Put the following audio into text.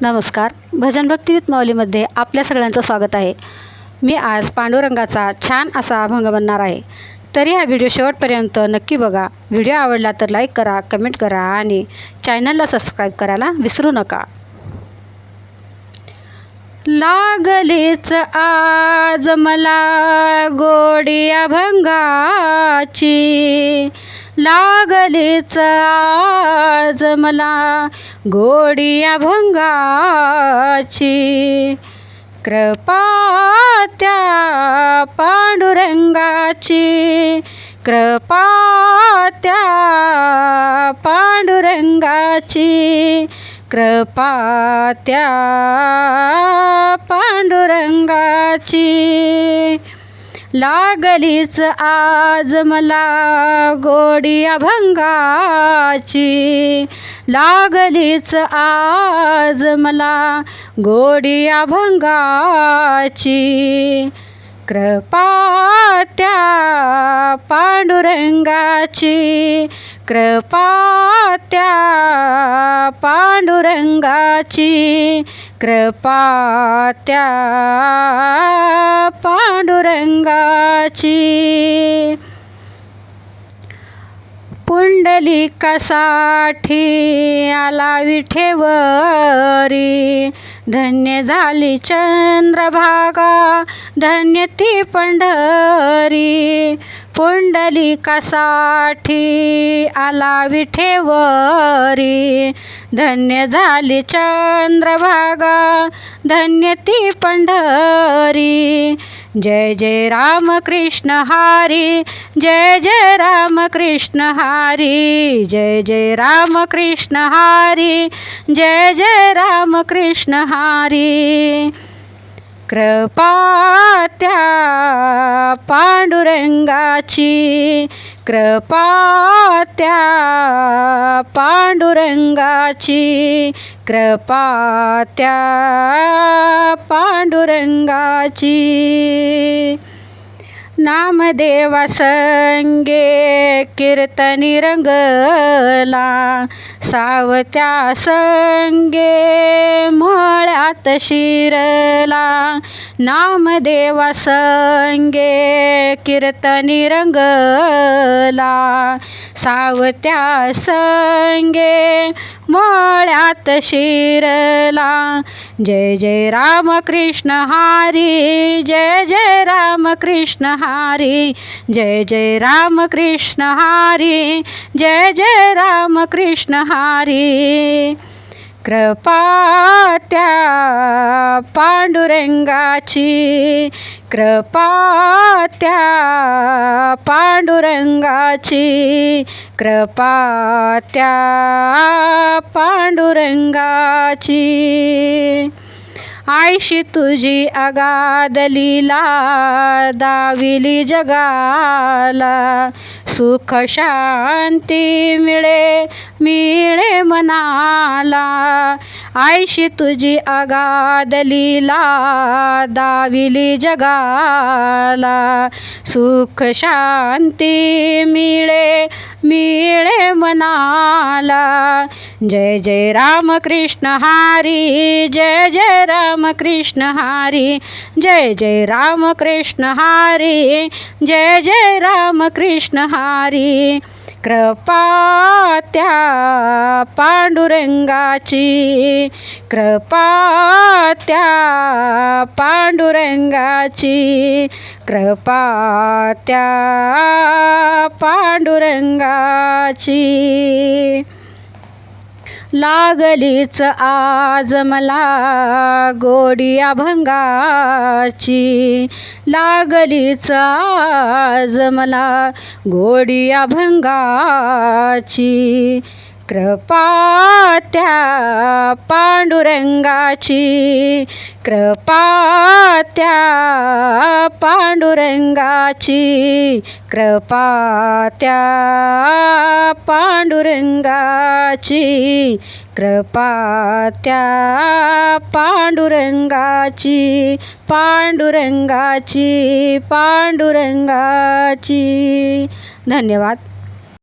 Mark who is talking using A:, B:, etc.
A: नमस्कार. भजन भक्ती माऊलीमध्ये आपल्या सगळ्यांचं स्वागत आहे. मी आज पांडुरंगाचा छान असा अभंग बनणार आहे. तरी हा व्हिडिओ शेवटपर्यंत नक्की बघा. व्हिडिओ आवडला तर लाईक करा कमेंट करा आणि चॅनलला सबस्क्राईब करायला विसरू नका. लागलीच आज मला गोडी अभंगाची लागलीच आज मला गोडिया भंगाची. कृपा त्या पांडुरंगाची. कृपा त्या पांडुरंगाची. कृपा त्या पांडुरंगाची. लागलीच आज मला गोडी अभंगाची. लागलीच आज मला गोडी अभंगाची. कृपा त्या पांडुरंगाची. कृपा त्या पांडुरंगाची. कृपा त्या पांडुरंगाची. पुंडलिकासाठी आला विठेवरी धन्य झाली चंद्रभागा धन्य ती पंढरी. पुंडलिकासाठी आला विठेवरी धन्य झाली चंद्रभागा धन्य ती पंढरी. जय जय राम कृष्ण हरी जय जय राम कृष्ण हरी जय जय राम कृष्ण हरी जय जय राम कृष्ण हरी। कृपा त्या पांडुरंगाची कृपा त्या पांडुरंगाची कृपा त्या पांडुरंगाची. नामदेवा संगे कीर्तनी रंगला सावत्या संगे मळ्यात शिरला. नामदेवा संगे कीर्तनी रंगला सावत्या संगे मळ्यात शिरला. जय जय राम कृष्ण हरी जय जय राम कृष्ण हरी। जय जय राम कृष्ण हरी। जय जय राम कृष्ण हरी। कृपा त्या पांडुरंगाची। कृपा त्या पांडुरंगाची। कृपा त्या पांडुरंगाची। आयशी तुझी अगादली दाविली जगाला. सुख शांती मिळे मिळे मनाला. आयशी तुझी अगादली दाविली जगाला. सुख शांती मिळे मिळे मनाला. जय जय राम कृष्ण हरी जय जय राम कृष्ण हरी जय जय राम कृष्ण हरी जय जय राम कृष्ण हरी. कृपा त्या पांडुरंगाची कृपा त्या पांडुरंगाची कृपा त्या पांडुरंगाची. लागलीच आज मला गोडी अभंगाची लागलीच आज मला गोडी अभंगाची कृपा त्या पांडुरंगाची. कृपा त्या पांडुरंगाची कृपा त्या पांडुरंगाची कृपा त्या पांडुरंगाची पांडुरंगाची पांडुरंगाची. धन्यवाद.